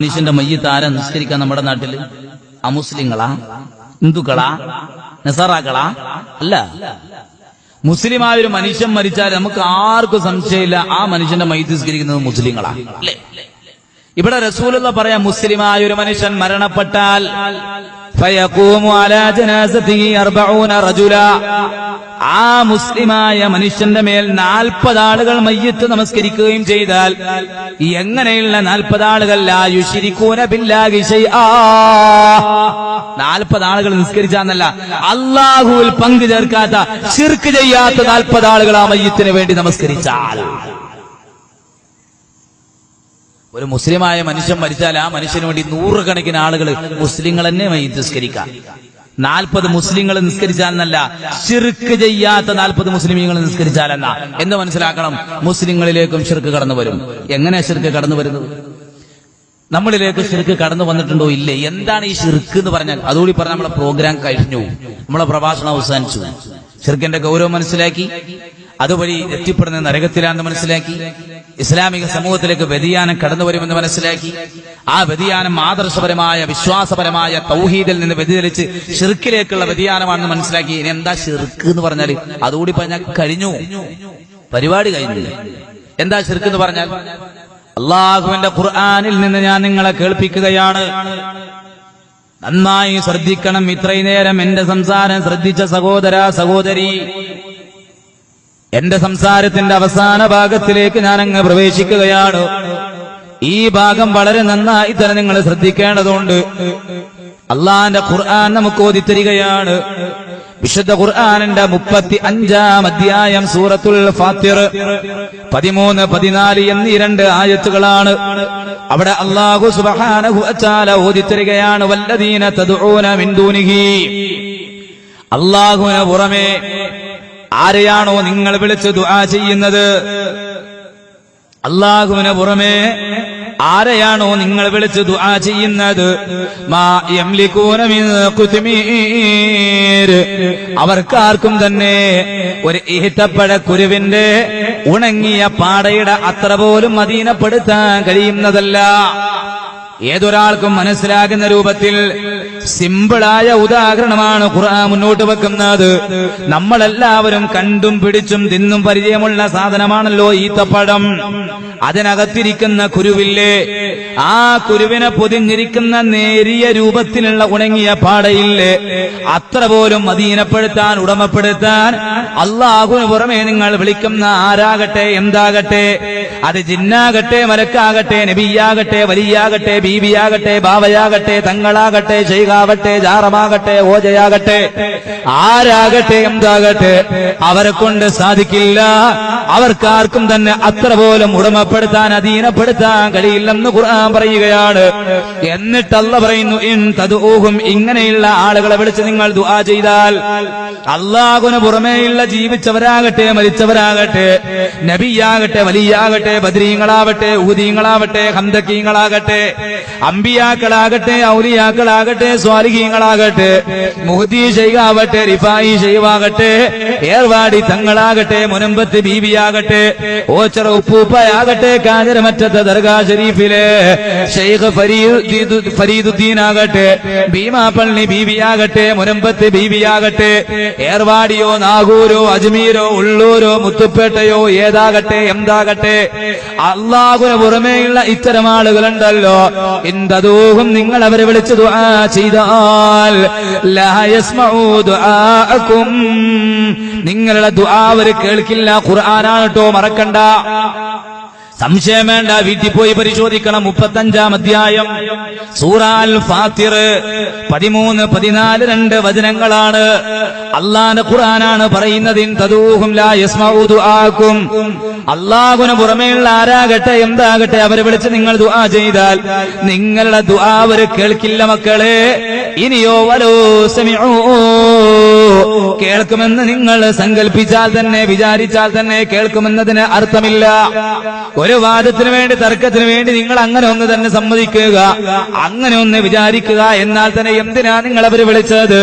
മനുഷ്യന്റെ മയ്യത്ത് ആരാ നിസ്കരിക്കാൻ നമ്മുടെ നാട്ടിൽ അമുസ്ലിങ്ങളാ ഹിന്ദുക്കളാ നെസറാക്കളാ? അല്ല. മുസ്ലിമായ ഒരു മനുഷ്യൻ മരിച്ചാൽ നമുക്ക് ആർക്കും സംശയമില്ല ആ മനുഷ്യന്റെ മയ്യത്ത് നിസ്കരിക്കുന്നത് മുസ്ലിങ്ങളാ. അല്ലേ? ഇവിടെ റസൂലുള്ള പറയാം മുസ്ലിമായ ഒരു മനുഷ്യൻ മരണപ്പെട്ടാൽ ആ മുസ്ലിമായ മനുഷ്യന്റെ മേൽ നാൽപ്പത് ആളുകൾ മയ്യത്ത് നമസ്കരിക്കുകയും ചെയ്താൽ എങ്ങനെയുള്ള നാൽപ്പത് ആളുകൾ? നാൽപ്പത് ആളുകൾ നിസ്കരിച്ചാന്നല്ല അള്ളാഹുവിൽ പങ്കു ചേർക്കാത്ത ശിർക്ക് ചെയ്യാത്ത നാൽപ്പത് ആളുകൾ ആ മയ്യത്തിന് വേണ്ടി നമസ്കരിച്ചാൽ. ഒരു മുസ്ലിമായ മനുഷ്യൻ മരിച്ചാൽ ആ മനുഷ്യന് വേണ്ടി നൂറുകണക്കിന് ആളുകൾ മുസ്ലിങ്ങൾ തന്നെ നിസ്കരിക്കാം. നാൽപ്പത് മുസ്ലിങ്ങൾ നിസ്കരിച്ചാലെന്നല്ല ഷിർക്ക് ചെയ്യാത്ത നാൽപ്പത് മുസ്ലിമീങ്ങൾ നിസ്കരിച്ചാലെന്ന. എന്ന് മനസ്സിലാക്കണം മുസ്ലിങ്ങളിലേക്കും ഷിർക്ക് കടന്നു വരും. എങ്ങനെ ഷിർക്ക് കടന്നു വരുന്നത് നമ്മളിലേക്ക് ഷിർക്ക് കടന്നു വന്നിട്ടുണ്ടോ ഇല്ലേ? എന്താണ് ഈ ഷിർക്ക് എന്ന് പറഞ്ഞാൽ? അതുകൂടി പറഞ്ഞാൽ നമ്മളെ പ്രോഗ്രാം കഴിഞ്ഞു. നമ്മളെ പ്രഭാഷണം അവസാനിച്ചു. ഷിർക്കിന്റെ ഗൗരവം മനസ്സിലാക്കി. അതുവഴി എത്തിപ്പെടുന്ന നരകത്തിലാണെന്ന് മനസ്സിലാക്കി. ഇസ്ലാമിക സമൂഹത്തിലേക്ക് വ്യതിയാനം കടന്നു വരുമെന്ന് മനസ്സിലാക്കി. ആ വ്യതിയാനം ആദർശപരമായ വിശ്വാസപരമായ തൗഹീദിൽ നിന്ന് വ്യതിചലിച്ച് ഷിർക്കിലേക്കുള്ള വ്യതിയാനമാണെന്ന് മനസ്സിലാക്കി. ഇനി എന്താ ഷിർക്ക് എന്ന് പറഞ്ഞാൽ? അതുകൂടി പറഞ്ഞാൽ കഴിഞ്ഞു. പരിപാടി കഴിഞ്ഞു. എന്താ ഷിർക്ക് എന്ന് പറഞ്ഞാൽ? അള്ളാഹുവിന്റെ ഖുർആാനിൽ നിന്ന് ഞാൻ നിങ്ങളെ കേൾപ്പിക്കുകയാണ്. നന്നായി ശ്രദ്ധിക്കണം. ഇത്രയും നേരം എന്റെ സംസാരം ശ്രദ്ധിച്ച സഹോദര സഹോദരി. എന്റെ സംസാരത്തിന്റെ അവസാന ഭാഗത്തിലേക്ക് ഞാൻ അങ്ങ് പ്രവേശിക്കുകയാണ്. ഈ ഭാഗം വളരെ നന്നായി തന്നെ നിങ്ങൾ ശ്രദ്ധിക്കേണ്ടതുണ്ട്. അള്ളാന്റെ ഖുർആൻ നമുക്ക് ഓതിത്തരികയാണ്. വിശുദ്ധ ഖുർആാനിന്റെ മുപ്പത്തി അഞ്ചാം അധ്യായം സൂറത്തുൽ ഫാത്തിർ പതിമൂന്ന് പതിനാല് എന്നീ രണ്ട് ആയത്തുകളാണ്. അവിടെ അള്ളാഹു സുബ്ഹാനഹു വതആല ഓതിത്തരികയാണ് വല്ലദീന തദ്ഊന മിൻ ദൂനിഹി. പുറമെ ആരെയാണോ നിങ്ങൾ വിളിച്ച് ദുആ ചെയ്യുന്നത്? അള്ളാഹുവിന് പുറമേ ആരെയാണോ നിങ്ങൾ വിളിച്ച് ദുആ ചെയ്യുന്നത്? അവർക്കാർക്കും തന്നെ ഒരു ഇഹിത്തപ്പഴ കുരുവിന്റെ ഉണങ്ങിയ പാടയുടെ അത്ര പോലും അധീനപ്പെടുത്താൻ കഴിയുന്നതല്ല. ഏതൊരാൾക്കും മനസ്സിലാകുന്ന രൂപത്തിൽ സിമ്പിളായ ഉദാഹരണമാണ് ഖുർആൻ മുന്നോട്ട് വെക്കുന്നത്. നമ്മളെല്ലാവരും കണ്ടും പിടിച്ചും തിന്നും പരിചയമുള്ള സാധനമാണല്ലോ ഈത്തപ്പഴം. അതിനകത്തിരിക്കുന്ന കുരുവില്ലേ? ആ കുരുവിനെ പൊതിഞ്ഞിരിക്കുന്ന നേരിയ രൂപത്തിലുള്ള ഉണങ്ങിയ പാടയില്ലേ? അത്ര പോലും അധീനപ്പെടുത്താൻ ഉടമപ്പെടുത്താൻ അള്ളാഹുവിന് പുറമെ നിങ്ങൾ വിളിക്കുന്ന ആരാകട്ടെ എന്താകട്ടെ? അത് ജിന്നാകട്ടെ മലക്കാകട്ടെ നബിയാകട്ടെ വലിയാകട്ടെ ബീബിയാകട്ടെ ബാവയാകട്ടെ തങ്ങളാകട്ടെ ചെയ്കാവട്ടെ ജാറമാകട്ടെ ഓജയാകട്ടെ ആരാകട്ടെ എന്താകട്ടെ അവരെ കൊണ്ട് സാധിക്കില്ല. അവർക്കാർക്കും തന്നെ അത്ര പോലും ഉടമപ്പെടുത്താൻ അധീനപ്പെടുത്താൻ കഴിയില്ലെന്ന് ഖുർആൻ പറയുകയാണ്. എന്നിട്ടല്ല പറയുന്നു ഇൻ തതുഹും ഇങ്ങനെയുള്ള ആളുകളെ വിളിച്ച് നിങ്ങൾ ദുആ ചെയ്താൽ അള്ളാഹുന് പുറമേയുള്ള ജീവിച്ചവരാകട്ടെ മരിച്ചവരാകട്ടെ നബിയാകട്ടെ വലിയാകട്ടെ ബദ്രീങ്ങളാവട്ടെ ഊദീങ്ങളാവട്ടെ ഹന്തക്കീങ്ങളാകട്ടെ അമ്പിയാക്കളാകട്ടെ ഔലിയാക്കളാകട്ടെ സ്വാലിഹീങ്ങളാകട്ടെ മുഹദി ഷെയ്ഖാവട്ടെ റിഫായി ഷെയ്വാകട്ടെ ഏർവാടി തങ്ങളാകട്ടെ മുനമ്പത്ത് ബീവിയാകട്ടെ ഓച്ചറ ഉപ്പൂപ്പയാകട്ടെ കാഞ്ഞരമറ്റത്തെ ദർഗാ ഷരീഫിലെ ഷെയ്ഖ് ഫരീദ് ഫരീദുദ്ദീൻ ആകട്ടെ ഭീമാപ്പള്ളി ബീവിയാകട്ടെ മുനമ്പത്ത് ബീവിയാകട്ടെ ഏർവാടിയോ നാഗൂരോ അജ്മീരോ ഉള്ളൂരോ മുത്തുപ്പേട്ടയോ ഏതാകട്ടെ എന്താകട്ടെ അള്ളാഹുന പുറമേയുള്ള ഇത്തരം ആളുകളുണ്ടല്ലോ. എന്തതൂഹും നിങ്ങൾ അവരെ വിളിച്ച് ദുആ ചെയ്താൽ നിങ്ങളുടെ ദുആ അവർ കേൾക്കില്ല ഖുർആനാണ് മറക്കണ്ട. സംശയം വേണ്ട വീട്ടിൽ പോയി പരിശോധിക്കണം. മുപ്പത്തഞ്ചാം അധ്യായം സൂറാൽ ഫാത്തിർ പതിമൂന്ന് പതിനാല് രണ്ട് വചനങ്ങളാണ്. അള്ളാന്റെ ഖുറാനാണ് പറയുന്നതിൻ തദൂഹും ലാ യസ്മഊ ദുആക്കും അള്ളാഹുന് പുറമേയുള്ള ആരാകട്ടെ എന്താകട്ടെ അവരെ വിളിച്ച് നിങ്ങൾ ദുആ ചെയ്താൽ നിങ്ങളുടെ ദുആ അവർ കേൾക്കില്ല മക്കളെ. ഇനിയോ വലോ സമിഊ കേൾക്കുമെന്ന് നിങ്ങൾ സങ്കല്പിച്ചാൽ തന്നെ വിചാരിച്ചാൽ തന്നെ കേൾക്കുമെന്നതിന് അർത്ഥമില്ല. ഒരു വാദത്തിന് വേണ്ടി തർക്കത്തിന് വേണ്ടി നിങ്ങൾ അങ്ങനെ ഒന്ന് തന്നെ സമ്മതിക്കുക. അങ്ങനെ ഒന്ന് വിചാരിക്കുക എന്നാൽ തന്നെ എന്തിനാ നിങ്ങൾ അവർ വിളിച്ചത്?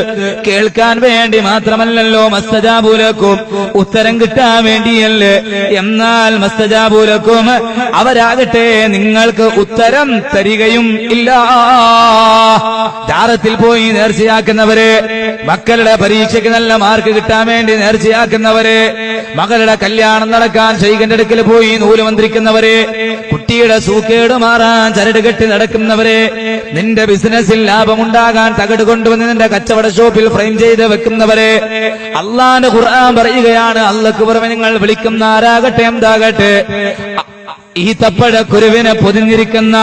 കേൾക്കാൻ വേണ്ടി മാത്രമല്ലല്ലോ. മസ്തജാപൂലക്കും ഉത്തരം കിട്ടാൻ വേണ്ടിയല്ലേ. എന്നാ മസ്തജാബൂലക്കും അവരാകട്ടെ നിങ്ങൾക്ക് ഉത്തരം തരികയും ഇല്ല. ദാറത്തിൽ പോയി നേർച്ചയാക്കുന്നവര് മക്കളുടെ പരീക്ഷയ്ക്ക് നല്ല മാർക്ക് കിട്ടാൻ വേണ്ടി നേർച്ചയാക്കുന്നവര് മകളുടെ കല്യാണം നടക്കാൻ ശൈകന്റെ അടുക്കൽ പോയി നൂൽ മന്ത്രിക്കുന്നവര് കുട്ടിയുടെ സൂക്കേട് മാറാൻ ചരട് കെട്ടി നടക്കുന്നവരെ നിന്റെ ബിസിനസ്സിൽ ലാഭമുണ്ടാകാൻ തകട് കൊണ്ടുവന്ന് നിന്റെ കച്ചവട ഷോപ്പിൽ ഫ്രെയിം ചെയ്ത് വെക്കുന്നവരെ അള്ളാന്റെ ഖുർആൻ പറയുകയാണ് അള്ളക്ക് പുറമെ നിങ്ങൾ വിളിക്കുന്ന ആരാകട്ടെ എന്താകട്ടെ ഈ തപ്പഴ കുരുവിനെ പൊതിഞ്ഞിരിക്കുന്ന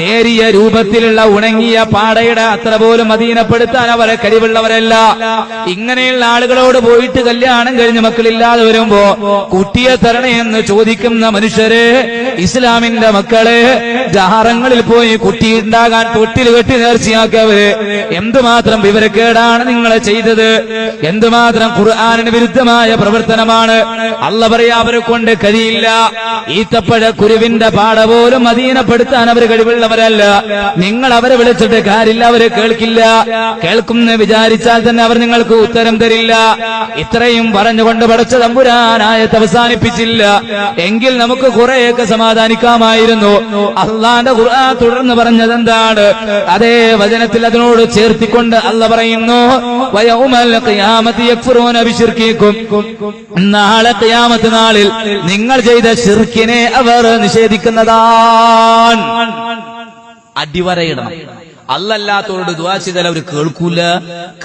നേരിയ രൂപത്തിലുള്ള ഉണങ്ങിയ പാടയുടെ അത്ര പോലും അധീനപ്പെടുത്താൻ അവരെ കഴിവുള്ളവരല്ല. ഇങ്ങനെയുള്ള ആളുകളോട് പോയിട്ട് കല്യാണം കഴിഞ്ഞ് മക്കളില്ലാതെ വരുമ്പോ കുട്ടിയെ തരണേ എന്ന് ചോദിക്കുന്ന മനുഷ്യരെ ഇസ്ലാമിന്റെ മക്കളെ ജഹാറങ്ങളിൽ പോയി കുട്ടി ഉണ്ടാകാൻ തൊട്ടിൽ കെട്ടി നേർച്ചയാക്കിയവര് എന്തുമാത്രം വിവരക്കേടാണ് നിങ്ങളെ ചെയ്തത്? എന്തുമാത്രം ഖുർആാനിന് വിരുദ്ധമായ പ്രവർത്തനമാണ്? അല്ല പറയാ അവരെ കൊണ്ട് കഴിയില്ല. ഈ ഈത്തപ്പഴ കുരുവിന്റെ പാട പോലും അധീനപ്പെടുത്താൻ അവർ കഴിവുള്ളവരല്ല. നിങ്ങൾ അവരെ വിളിച്ചിട്ട് കാര്യമില്ല അവരെ കേൾക്കില്ല. കേൾക്കുമെന്ന് വിചാരിച്ചാൽ തന്നെ അവർ നിങ്ങൾക്ക് ഉത്തരം തരില്ല. ഇത്രയും പറഞ്ഞുകൊണ്ട് പടച്ച തമ്പുരാനായത്ത് അവസാനിപ്പിച്ചില്ല. എങ്കിൽ നമുക്ക് കുറെയൊക്കെ സമാധാനിക്കാമായിരുന്നു. അള്ളാന്റെ ഖുർആൻ തുടർന്ന് പറഞ്ഞത് എന്താണ് അതേ വചനത്തിൽ അതിനോട് ചേർത്തിക്കൊണ്ട് അല്ല പറയുന്നു നാളെ നാളിൽ നിങ്ങൾ ചെയ്ത ശിർക്കിനെ അവർ നിഷേധിക്കുന്നതാണ് അടിവരയിടണം. അല്ലല്ലാത്തവരോട് ദുവാ ചെയ്താൽ അവർ കേൾക്കൂല.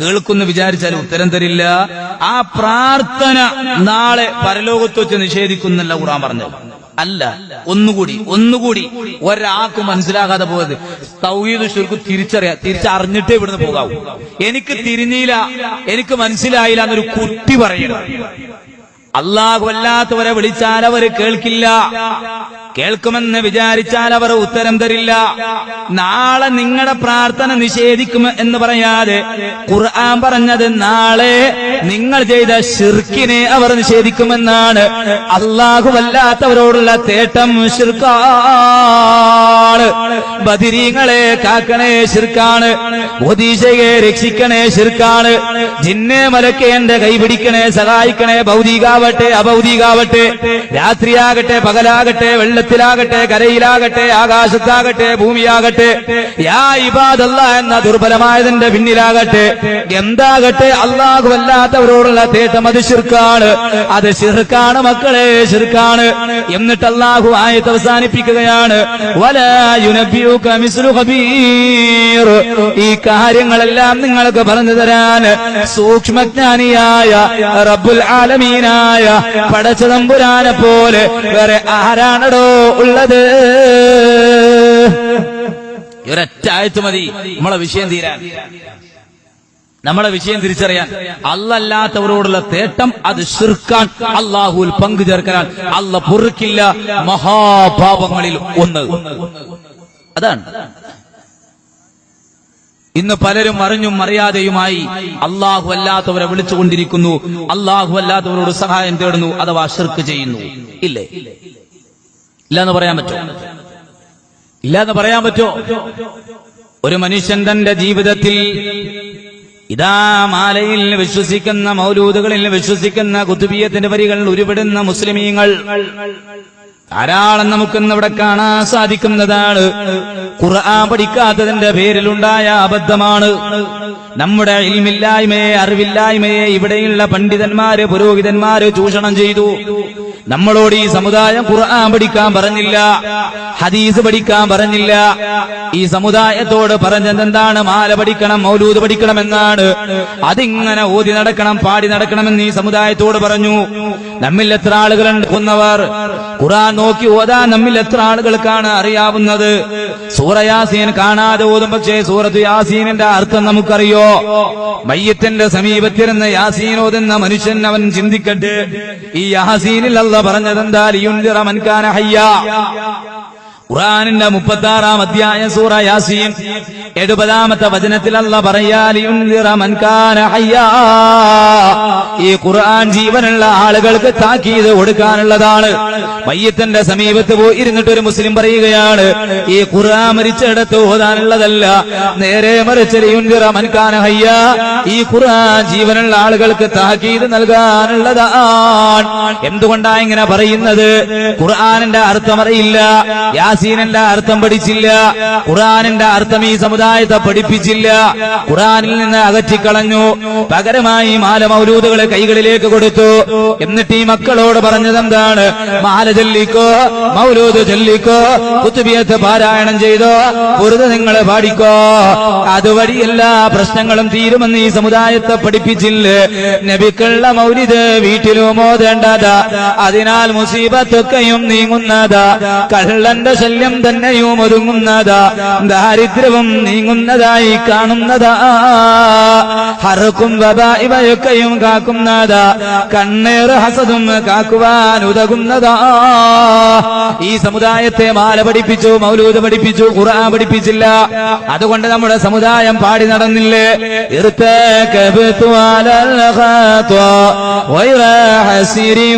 കേൾക്കുന്നു വിചാരിച്ചാൽ ഉത്തരം തരില്ല. ആ പ്രാർത്ഥന നാളെ പരലോകത്ത് വെച്ച് നിഷേധിക്കുന്നല്ല ഖുറാൻ പറഞ്ഞത്. അല്ല ഒന്നുകൂടി ഒന്നുകൂടി ഒരാൾക്കും മനസ്സിലാകാതെ പോയത്. തൗഹീദ് ശുർക്ക് തിരിച്ചറിയാ തിരിച്ചറിഞ്ഞിട്ടേ ഇവിടുന്ന് പോകാവൂ. എനിക്ക് തിരിഞ്ഞില്ല എനിക്ക് മനസ്സിലായില്ല എന്നൊരു കുട്ടി പറയണം. അള്ളാഹു അല്ലാത്തവരെ വിളിച്ചാൽ അവർ കേൾക്കില്ല. കേൾക്കുമെന്ന് വിചാരിച്ചാൽ അവർ ഉത്തരം തരില്ല. നാളെ നിങ്ങളുടെ പ്രാർത്ഥന നിഷേധിക്കും എന്ന് പറയാതെ ഖുർആൻ പറഞ്ഞത് നാളെ നിങ്ങൾ ചെയ്ത ഷിർക്കിനെ അവർ നിഷേധിക്കുമെന്നാണ്. അള്ളാഹു അല്ലാത്തവരോടുള്ള തേട്ടം ഷിർക്കാണ് ബദിരീങ്ങളെ കാക്കണേ ഷിർക്കാണ് ഒതീശയെ രക്ഷിക്കണേ ഷിർക്കാണ് ജിന്നെ മലക്കേന്റെ കൈപിടിക്കണേ സഹായിക്കണേ ഭൗതികാവട്ടെ അഭൗതികാവട്ടെ രാത്രിയാകട്ടെ പകലാകട്ടെ വെള്ളത്തിലാകട്ടെ കരയിലാകട്ടെ ആകാശത്താകട്ടെ ഭൂമിയാകട്ടെ യാ ഇബാദല്ല എന്ന ദുർബലമായതിന്റെ പിന്നിലാകട്ടെ എന്താകട്ടെ അള്ളാഹു അല്ലാത്തവരോടുള്ള തേട്ടം അത് ശിർക്കാണ്. അത് ശിർക്കാണ് മക്കളെ ശിർക്കാണ്. എന്നിട്ട് അള്ളാഹു ആയത്ത് അവസാനിപ്പിക്കുകയാണ്. ഈ കാര്യങ്ങളെല്ലാം നിങ്ങൾക്ക് പറഞ്ഞു തരാൻ സൂക്ഷ്മജ്ഞാനിയായ റബ്ബുൽ ആലമീനായ പടച്ചതമ്പുരാനെ പോലെ വേറെ ആരാണടോ? ഉള്ളത്. ഒരൊറ്റ ആയത്ത് മതി. നമ്മളെ വിഷയം തീരാൻ. നമ്മളെ വിഷയം തിരിച്ചറിയാൻ. അല്ലല്ലാത്തവരോടുള്ള തേട്ടം അത് ശിർക്കാൻ അള്ളാഹുൽ പങ്കു ചേർക്കാൻ അല്ല പൊറുക്കില്ല മഹാഭാവങ്ങളിൽ ഒന്ന്. അതാണ്. ഇന്ന് പലരും അറിഞ്ഞും അറിയാതെയുമായി അള്ളാഹു അല്ലാത്തവരെ വിളിച്ചുകൊണ്ടിരിക്കുന്നു. അള്ളാഹു അല്ലാത്തവരോട് സഹായം തേടുന്നു അഥവാ ഷിർക്ക് ചെയ്യുന്നു. ഇല്ലേ? ഇല്ല എന്ന് പറയാൻ പറ്റോ? ഇല്ല എന്ന് പറയാൻ പറ്റോ? ഒരു മനുഷ്യൻ തന്റെ ജീവിതത്തിൽ ഇതാ മാലയിൽ വിശ്വസിക്കുന്ന മൗലൂദുകളിൽ വിശ്വസിക്കുന്ന കുത്തുബീയത്തിന്റെ വരികൾ ഉരുവിടുന്ന മുസ്ലിമീങ്ങൾ ധാരാളം നമുക്കിന്ന് ഇവിടെ കാണാൻ സാധിക്കുന്നതാണ്. ഖുർആൻ പഠിക്കാത്തതിന്റെ പേരിലുണ്ടായ അബദ്ധമാണ്. നമ്മുടെ ഇൽമില്ലായ്മയെ അറിവില്ലായ്മയെ ഇവിടെയുള്ള പണ്ഡിതന്മാര് പുരോഹിതന്മാര് ചൂഷണം ചെയ്തു. നമ്മളോട് ഈ സമുദായം ഖുർആൻ പഠിക്കാൻ പറഞ്ഞില്ല ഹദീസ് പഠിക്കാൻ പറഞ്ഞില്ല. ഈ സമുദായത്തോട് പറഞ്ഞതെന്താണ്? മാല പഠിക്കണം മൗലൂദ് പഠിക്കണം എന്നാണ് അതിങ്ങനെ ഓതി നടക്കണം പാടി നടക്കണമെന്ന് ഈ സമുദായത്തോട് പറഞ്ഞു. നമ്മിൽ എത്ര ആളുകളുണ്ട് കുന്നവർ ഖുറാൻ നോക്കി ഓതാ നമ്മിൽ എത്ര ആളുകൾക്കാണ് അറിയാവുന്നത്. സൂറ യാസീൻ കാണാതെ ഓതും പക്ഷേ സൂറത്ത് യാസീനിന്റെ അർത്ഥം നമുക്കറിയോ? മയ്യത്തിന്റെ സമീപത്തിരുന്ന് യാസീൻ ഓതുന്ന മനുഷ്യൻ അവൻ ചിന്തിക്കട്ടെ ഈ യാസീനിൽ അല്ല ലിയുൻദിറ മൻകാന ഹയ്യ. ഖുർആനിന്റെ മുപ്പത്തി ആറാം അധ്യായ സൂറ യാസീൻ. എഴുപതാമത്തെ വചനത്തിൽ അല്ല ഈ ഖുർആൻ ജീവനുള്ള ആളുകൾക്ക് താക്കീത് കൊടുക്കാനുള്ളതാണ്. മയ്യത്തിന്റെ സമീപത്ത് പോയി ഇരുന്നിട്ട് ഒരു മുസ്ലിം പറയുകയാണ് ഈ ഖുർആൻ മരിച്ചിടത്ത് ഓതാനുള്ളതല്ല നേരെ മറിച്ചലിയുൻതിറ മൻകാന ഹയ്യ. ഈ ഖുർആൻ ജീവനുള്ള ആളുകൾക്ക് താക്കീത് നൽകാനുള്ളതാണ്. എന്തുകൊണ്ടാ ഇങ്ങനെ പറയുന്നത്? ഖുർആനിന്റെ അർത്ഥം അറിയില്ല. യാസീനിന്റെ അർത്ഥം പഠിച്ചില്ല. ഖുറാനിന്റെ അർത്ഥം ഈ സമുദായത്തെ പഠിപ്പിച്ചില്ല. ഖുറാനിൽ നിന്ന് അകറ്റിക്കളഞ്ഞു. പകരമായി മാല മൗലൂദുകളെ കൈകളിലേക്ക് കൊടുത്തു. എന്നിട്ട് ഈ മക്കളോട് പറഞ്ഞത് എന്താണ് മാല ചൊല്ലിക്കോ മൗലൂദ് ചൊല്ലിക്കോ കുത്തുബിയത്ത് പാരായണം ചെയ്തോ വെറുതെ നിങ്ങൾ പാടിക്കോ. അതുവഴി എല്ലാ പ്രശ്നങ്ങളും തീരുമെന്ന് ഈ സമുദായത്തെ പഠിപ്പിച്ചില്ല. നബിക്കുള്ള മൗലിദ് വീട്ടിലും ഓതേണ്ടതാ. അതിനാൽ മുസീബത്തൊക്കെയും നീങ്ങുന്നതാ. കള്ളന്റെ ശല്യം തന്നെയും ഒരുങ്ങുന്നതാ ദാരിദ്ര്യവും നീങ്ങുന്നതായി കാണുന്നതാ. ഹറക്കും വബായിവയൊക്കെയും കാക്കുന്നതാ. കണ്ണേർ ഹസതും കാക്കുവാൻ ഉതകുന്നതാ. ഈ സമുദായത്തെ മാല പഠിപ്പിച്ചു മൗലൂദ് പഠിപ്പിച്ചു ഖുറാ പഠിപ്പിച്ചില്ല. അതുകൊണ്ട് നമ്മുടെ സമുദായം പാടി നടന്നില്ലേ? ഹസിരി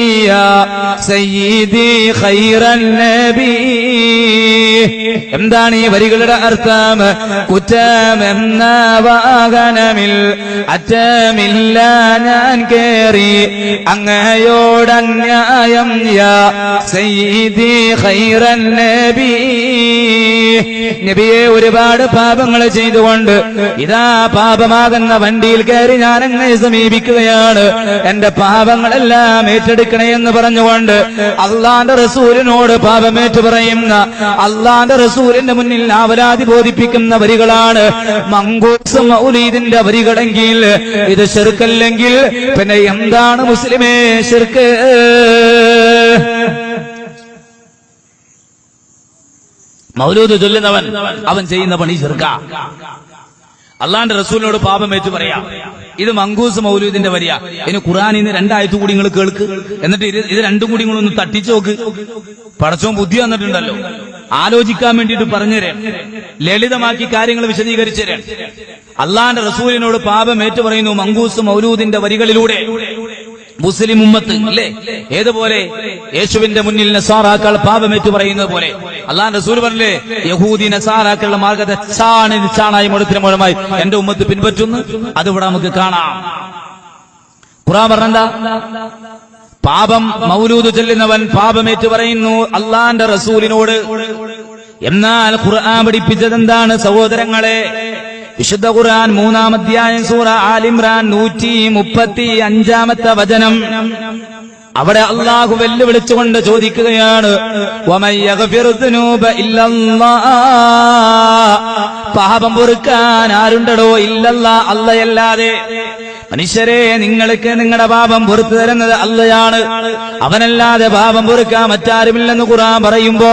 النبي سيدي خير എന്താണ് ഈ വരികളുടെ അർത്ഥം? കുറ്റമെന്ന വാഹനമിൽ അറ്റമില്ല ഞാൻ കേറി. അങ്ങയോടന്യായം യാ സയ്യിദി നബി. നബിയെ ഒരുപാട് പാപങ്ങൾ ചെയ്തുകൊണ്ട് ഇതാ പാപമാകുന്ന വണ്ടിയിൽ കയറി ഞാൻ എന്നെ സമീപിക്കുകയാണ്. എന്റെ പാപങ്ങളെല്ലാം ഏറ്റെടുക്കും ഏറ്റെടുക്കണേ എന്ന് പറഞ്ഞുകൊണ്ട് അള്ളാന്റെ റസൂലിനോട് പാപമേറ്റു പറയുന്ന അള്ളാന്റെ റസൂലിന്റെ മുന്നിൽ അവരാതി ബോധിപ്പിക്കുന്ന വരികളാണ്. മങ്കൂസ് വരികളെങ്കിൽ ഇത് ചെറുക്കല്ലെങ്കിൽ പിന്നെ എന്താണ് മുസ്ലിമേ ചെറുക്ക് മൗലൂദ് ചൊല്ലുന്നവൻ അവൻ ചെയ്യുന്ന പണി ചെറുക്ക അള്ളാന്റെ റസൂലിനോട് പാപം ഏറ്റു പറയാം. ഇത് മങ്കൂസ് മൗലൂദിന്റെ വരിയ. ഇനി ഖുറാനിന്ന് രണ്ടായത്തു കൂടി നിങ്ങൾ കേൾക്ക്. എന്നിട്ട് ഇത് രണ്ടും കൂടി നിങ്ങളൊന്ന് തട്ടിച്ചു നോക്ക്. പടച്ചോൻ ബുദ്ധി വന്നിട്ടുണ്ടല്ലോ ആലോചിക്കാൻ വേണ്ടിയിട്ട് പറഞ്ഞുതരാം. ലളിതമാക്കി കാര്യങ്ങൾ വിശദീകരിച്ചു തരാൻ അള്ളാന്റെ റസൂലിനോട് പാപം ഏറ്റു പറയുന്നു മങ്കൂസ് മൗലൂദിന്റെ വരികളിലൂടെ. മുസ്ലിം ഉമ്മത്ത് അല്ലേ ഏതുപോലെ? യേശുവിന്റെ മുന്നിൽ നസാറാക്കൾ പാപമേറ്റു പറയുന്നത് പോലെ. അള്ളാൻ റസൂൽ പറഞ്ഞില്ലേ യഹൂദി നസാറാക്കളുടെ മാർഗത്തെ ചാണ് ചാണായി മുടത്തിന് മുഴമായി എന്റെ ഉമ്മത്ത് പിൻപറ്റുന്നു. അതിവിടെ നമുക്ക് കാണാം. ഖുറാൻ പറഞ്ഞെന്താ? പാപം മൗലൂദ് ചെല്ലുന്നവൻ പാപമേറ്റു പറയുന്നു അള്ളാന്റെ റസൂലിനോട്. എന്നാൽ ഖുർആൻ പഠിപ്പിച്ചത് എന്താണ് സഹോദരങ്ങളെ? വിശുദ്ധ ഖുർആൻ മൂന്നാം അധ്യായം സൂറ ആലിമ്രാൻ നൂറ്റി മുപ്പത്തി അഞ്ചാമത്തെ വചനം. അവിടെ അള്ളാഹു വെല്ലുവിളിച്ചുകൊണ്ട് ചോദിക്കുകയാണ്. പാപം പൊറുക്കാൻ ആരുണ്ടടോ? ഇല്ലല്ല അല്ലയല്ലാതെ. മനുഷ്യരെ നിങ്ങൾക്ക് നിങ്ങളുടെ പാപം പുറത്തു തരുന്നത് അല്ലയാണ്. അവനല്ലാതെ പാപം പൊറുക്കാൻ മറ്റാരുമില്ലെന്ന് ഖുർആൻ പറയുമ്പോ